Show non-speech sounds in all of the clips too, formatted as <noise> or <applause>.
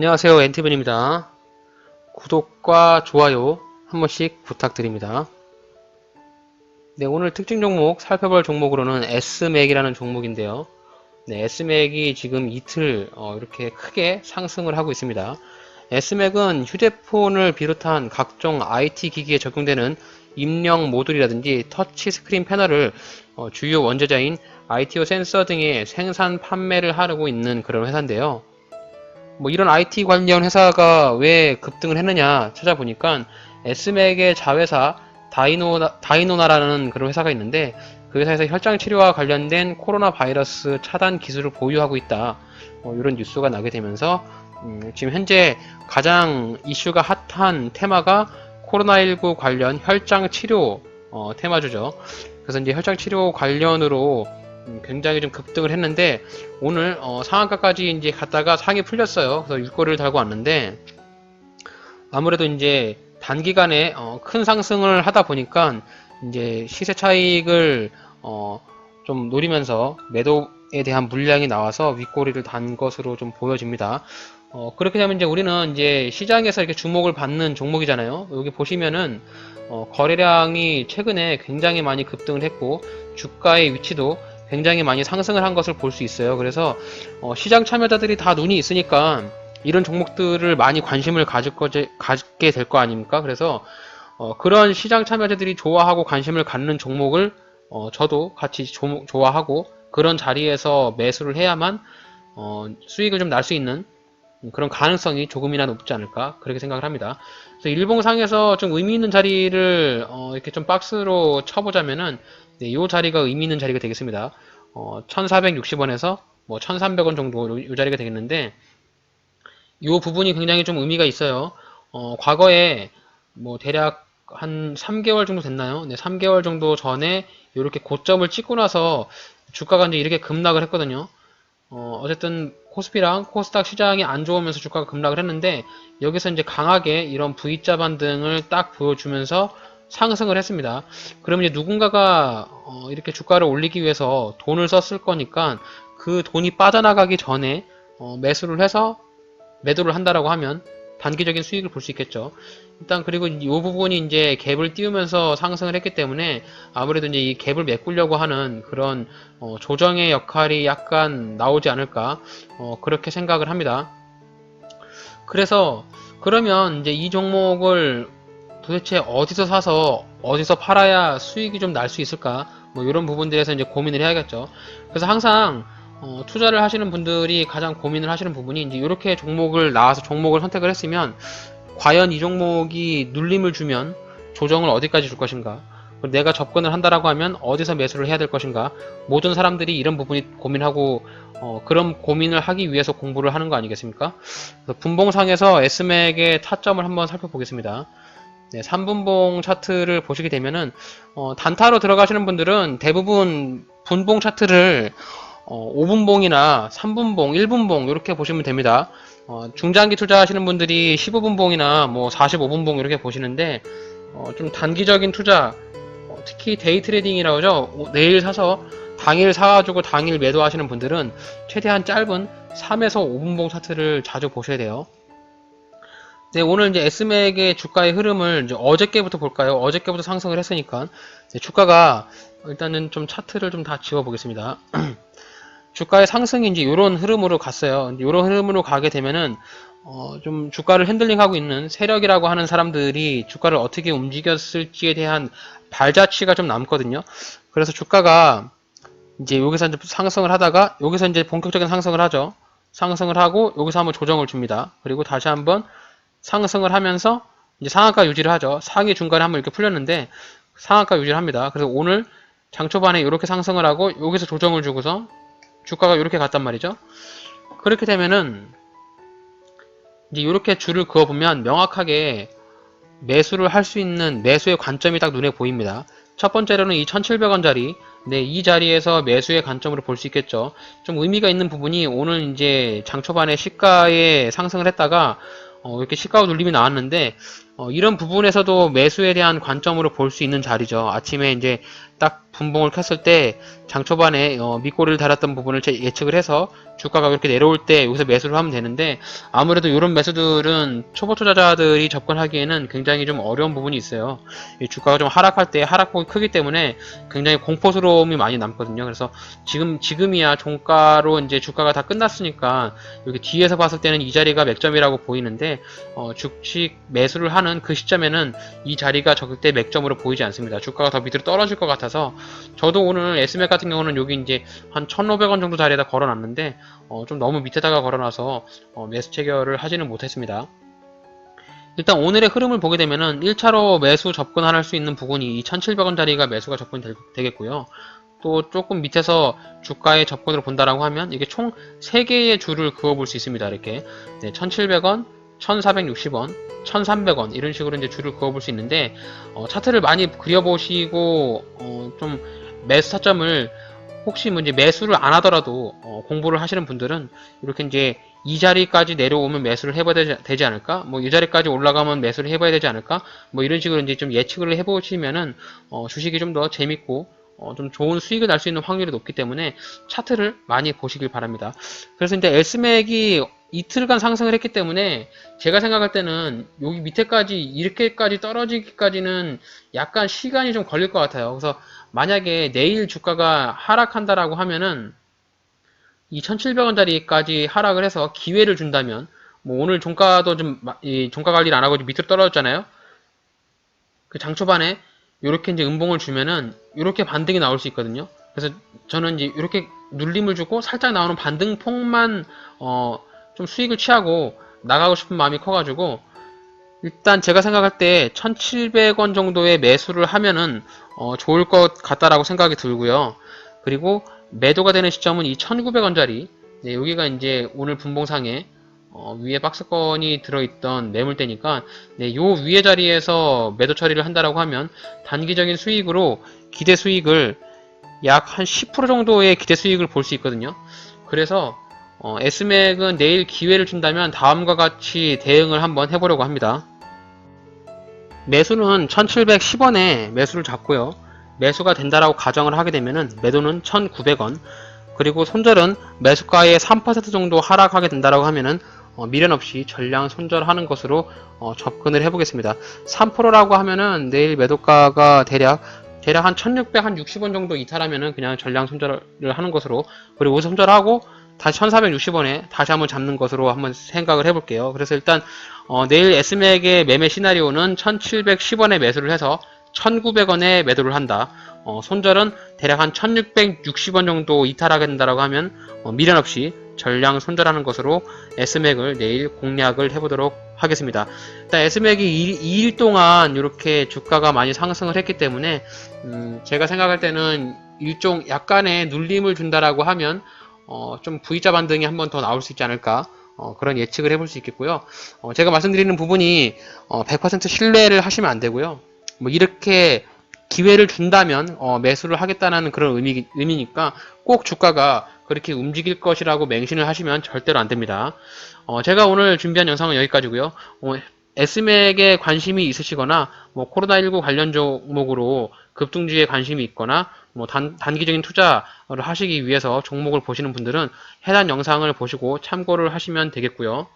안녕하세요 엔티븐입니다. 구독과 좋아요 한 번씩 부탁드립니다. 네 오늘 특징 종목 살펴볼 종목으로는 S맥이라는 종목인데요. 네 S맥이 지금 이틀 어, 이렇게 크게 상승을 하고 있습니다. S맥은 휴대폰을 비롯한 각종 IT 기기에 적용되는 입력 모듈이라든지 터치 스크린 패널을 어, 주요 원재자인 ITO 센서 등의 생산 판매를 하고 있는 그런 회사인데요 뭐 이런 IT 관련 회사가 왜 급등을 했느냐 찾아보니까 S맥의 자회사 다이노, 다이노나라는 그런 회사가 있는데 그 회사에서 혈장 치료와 관련된 코로나 바이러스 차단 기술을 보유하고 있다. 뭐 이런 뉴스가 나게 되면서 음, 지금 현재 가장 이슈가 핫한 테마가 코로나19 관련 혈장 치료 어, 테마주죠. 그래서 이제 혈장 치료 관련으로 음, 굉장히 좀 급등을 했는데 오늘 어, 상한가까지 이제 갔다가 상이 풀렸어요. 그래서 윗꼬리를 달고 왔는데 아무래도 이제 단기간에 어, 큰 상승을 하다 보니까 이제 시세 차익을 어, 좀 노리면서 매도에 대한 물량이 나와서 윗꼬리를 단 것으로 좀 보여집니다. 어, 그렇게 되면 이제 우리는 이제 시장에서 이렇게 주목을 받는 종목이잖아요. 여기 보시면은 어, 거래량이 최근에 굉장히 많이 급등을 했고 주가의 위치도 굉장히 많이 상승을 한 것을 볼 수 있어요. 그래서 어, 시장 참여자들이 다 눈이 있으니까 이런 종목들을 많이 관심을 가질 거제, 갖게 될 거 아닙니까? 그래서 어, 그런 시장 참여자들이 좋아하고 관심을 갖는 종목을 어, 저도 같이 조, 좋아하고 그런 자리에서 매수를 해야만 어, 수익을 좀 날 수 있는 그런 가능성이 조금이나 높지 않을까 그렇게 생각을 합니다. 그래서 일봉상에서 좀 의미 있는 자리를 어, 이렇게 좀 박스로 쳐보자면은 네, 이 자리가 의미 있는 자리가 되겠습니다. 어, 1460원에서 뭐 1300원 정도 이 자리가 되겠는데 이 부분이 굉장히 좀 의미가 있어요. 어, 과거에 뭐 대략 한 3개월 정도 됐나요? 네, 3개월 정도 전에 이렇게 고점을 찍고 나서 주가가 이제 이렇게 급락을 했거든요. 어, 어쨌든 코스피랑 코스닥 시장이 안 좋으면서 주가가 급락을 했는데 여기서 이제 강하게 이런 V자 반등을 딱 보여주면서 상승을 했습니다. 그러면 이제 누군가가 어, 이렇게 주가를 올리기 위해서 돈을 썼을 거니까 그 돈이 빠져나가기 전에 어, 매수를 해서 매도를 한다라고 하면 단기적인 수익을 볼 수 있겠죠. 일단 그리고 이 부분이 이제 갭을 띄우면서 상승을 했기 때문에 아무래도 이제 이 갭을 메꾸려고 하는 그런 어, 조정의 역할이 약간 나오지 않을까 어, 그렇게 생각을 합니다. 그래서 그러면 이제 이 종목을 도대체 어디서 사서 어디서 팔아야 수익이 좀 날 수 있을까 뭐 이런 부분들에서 이제 고민을 해야겠죠. 그래서 항상 어, 투자를 하시는 분들이 가장 고민을 하시는 부분이 이제 이렇게 종목을 나와서 종목을 선택을 했으면 과연 이 종목이 눌림을 주면 조정을 어디까지 줄 것인가 내가 접근을 한다라고 하면 어디서 매수를 해야 될 것인가 모든 사람들이 이런 부분이 고민하고 어, 그런 고민을 하기 위해서 공부를 하는 거 아니겠습니까? 분봉상에서 S맥의 타점을 한번 살펴보겠습니다. 네, 3분봉 차트를 보시게 되면은 어, 단타로 들어가시는 분들은 대부분 분봉 차트를 어, 5분봉이나 3분봉, 1분봉 이렇게 보시면 됩니다. 어, 중장기 투자하시는 분들이 15분봉이나 뭐 45분봉 이렇게 보시는데 어, 좀 단기적인 투자, 어, 특히 데이 트레이딩이라고 하죠. 어, 내일 사서 당일 사가지고 당일 매도하시는 분들은 최대한 짧은 3에서 5분봉 차트를 자주 보셔야 돼요. 네, 오늘 이제 S맥의 주가의 흐름을 이제 어저께부터 볼까요? 어저께부터 상승을 했으니까 주가가 일단은 좀 차트를 좀 다 지워 보겠습니다. <clears throat> 주가의 상승이 이제 이런 흐름으로 갔어요. 이런 흐름으로 가게 되면은 어, 좀 주가를 핸들링하고 있는 세력이라고 하는 사람들이 주가를 어떻게 움직였을지에 대한 발자취가 좀 남거든요. 그래서 주가가 이제 여기서 이제 상승을 하다가 여기서 이제 본격적인 상승을 하죠. 상승을 하고 여기서 한번 조정을 줍니다. 그리고 다시 한번 상승을 하면서 이제 상한가 유지를 하죠. 상위 중간에 한번 이렇게 풀렸는데 상한가 유지를 합니다. 그래서 오늘 장 초반에 이렇게 상승을 하고 여기서 조정을 주고서 주가가 이렇게 갔단 말이죠. 그렇게 되면은 이제 이렇게 줄을 그어보면 명확하게 매수를 할 수 있는 매수의 관점이 딱 눈에 보입니다. 첫 번째로는 이 1700원짜리 네, 이 자리에서 매수의 관점으로 볼 수 있겠죠. 좀 의미가 있는 부분이 오늘 이제 장 초반에 시가에 상승을 했다가 어, 이렇게 시가와 눌림이 나왔는데 어, 이런 부분에서도 매수에 대한 관점으로 볼 수 있는 자리죠. 아침에 이제 딱 분봉을 켰을 때 장 초반에 어, 밑꼬리를 달았던 부분을 제- 예측을 해서 주가가 이렇게 내려올 때 여기서 매수를 하면 되는데 아무래도 이런 매수들은 초보 투자자들이 접근하기에는 굉장히 좀 어려운 부분이 있어요. 이 주가가 좀 하락할 때 하락폭이 크기 때문에 굉장히 공포스러움이 많이 남거든요. 그래서 지금 지금이야 종가로 이제 주가가 다 끝났으니까 여기 뒤에서 봤을 때는 이 자리가 맥점이라고 보이는데 어, 주식 매수를 하는 그 시점에는 이 자리가 절대 맥점으로 보이지 않습니다. 주가가 더 밑으로 떨어질 것 같아서 저도 오늘 SMX 같은 경우는 여기 이제 한 1,500원 정도 자리에다 걸어놨는데 어, 좀 너무 밑에다가 걸어놔서 어, 매수 체결을 하지는 못했습니다. 일단 오늘의 흐름을 보게 되면은 1차로 매수 접근할 수 있는 부분이 이 1,700원 자리가 매수가 접근이 될- 되겠고요. 또 조금 밑에서 주가의 접근으로 본다라고 하면 이게 총 3개의 줄을 그어볼 수 있습니다. 이렇게 네, 1,700원, 1,460원, 1,300원 이런 식으로 이제 줄을 그어볼 수 있는데 어, 차트를 많이 그려보시고 어, 좀 매수 타점을 혹시 뭐 이제 매수를 안 하더라도 어, 공부를 하시는 분들은 이렇게 이제 이 자리까지 내려오면 매수를 해봐야 되지, 되지 않을까? 뭐 이 자리까지 올라가면 매수를 해봐야 되지 않을까? 뭐 이런 식으로 이제 좀 예측을 해보시면은 어, 주식이 좀 더 재밌고 어, 좀 좋은 수익을 날 수 있는 확률이 높기 때문에 차트를 많이 보시길 바랍니다. 그래서 이제 S맥이 이틀간 상승을 했기 때문에 제가 생각할 때는 여기 밑에까지 이렇게까지 떨어지기까지는 약간 시간이 좀 걸릴 것 같아요. 그래서 만약에 내일 주가가 하락한다라고 하면은 이 1,700원짜리까지 하락을 해서 기회를 준다면 뭐 오늘 종가도 좀 마- 이 종가 관리를 안 하고 좀 밑으로 떨어졌잖아요. 그 장 초반에 이렇게 이제 음봉을 주면은 이렇게 반등이 나올 수 있거든요. 그래서 저는 이제 이렇게 눌림을 주고 살짝 나오는 반등 폭만 어 좀 수익을 취하고 나가고 싶은 마음이 커가지고 일단 제가 생각할 때 1,700원 정도의 매수를 하면은 어, 좋을 것 같다라고 생각이 들고요. 그리고 매도가 되는 시점은 이 1,900원짜리 네, 여기가 이제 오늘 분봉상에 어, 위에 박스권이 들어있던 매물대니까 네, 요 위에 자리에서 매도 처리를 한다라고 하면 단기적인 수익으로 기대 수익을 약 한 10% 정도의 기대 수익을 볼 수 있거든요. 그래서 어, S맥은 내일 기회를 준다면 다음과 같이 대응을 한번 해보려고 합니다. 매수는 1710원에 매수를 잡고요. 매수가 된다라고 가정을 하게 되면은 매도는 1900원 그리고 손절은 매수가의 3% 정도 하락하게 된다라고 하면은 어, 미련 없이 전량 손절하는 것으로 어, 접근을 해보겠습니다. 3%라고 하면은 내일 매도가가 대략 대략 한 1600, 한 60원 정도 이탈하면은 그냥 전량 손절을 하는 것으로 그리고 손절하고 다시 1460원에 다시 한번 잡는 것으로 한번 생각을 해볼게요. 그래서 일단 어, 내일 S맥의 매매 시나리오는 1710원에 매수를 해서 1900원에 매도를 한다. 어, 손절은 대략 한 1660원 정도 이탈하게 된다라고 하면 어, 미련 없이 전량 손절하는 것으로 S맥을 내일 공략을 해보도록 하겠습니다. 일단 S맥이 2일, 동안 이렇게 주가가 많이 상승을 했기 때문에 음, 제가 생각할 때는 일종 약간의 눌림을 준다라고 하면 어, 좀 V자 반등이 한 번 더 나올 수 있지 않을까 어, 그런 예측을 해볼 수 있겠고요. 어, 제가 말씀드리는 부분이 어, 100% 신뢰를 하시면 안 되고요. 뭐 이렇게 기회를 준다면 어, 매수를 하겠다는 그런 의미, 의미니까 꼭 주가가 그렇게 움직일 것이라고 맹신을 하시면 절대로 안 됩니다. 어, 제가 오늘 준비한 영상은 여기까지고요. 어, S맥에 관심이 있으시거나 뭐 코로나19 관련 종목으로 급등주에 관심이 있거나 뭐 단, 단기적인 투자를 하시기 위해서 종목을 보시는 분들은 해당 영상을 보시고 참고를 하시면 되겠고요.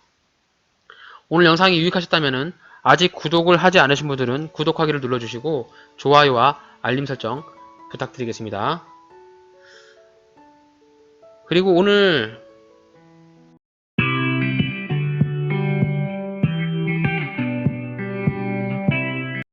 오늘 영상이 유익하셨다면 아직 구독을 하지 않으신 분들은 구독하기를 눌러주시고 좋아요와 알림 설정 부탁드리겠습니다. 그리고 오늘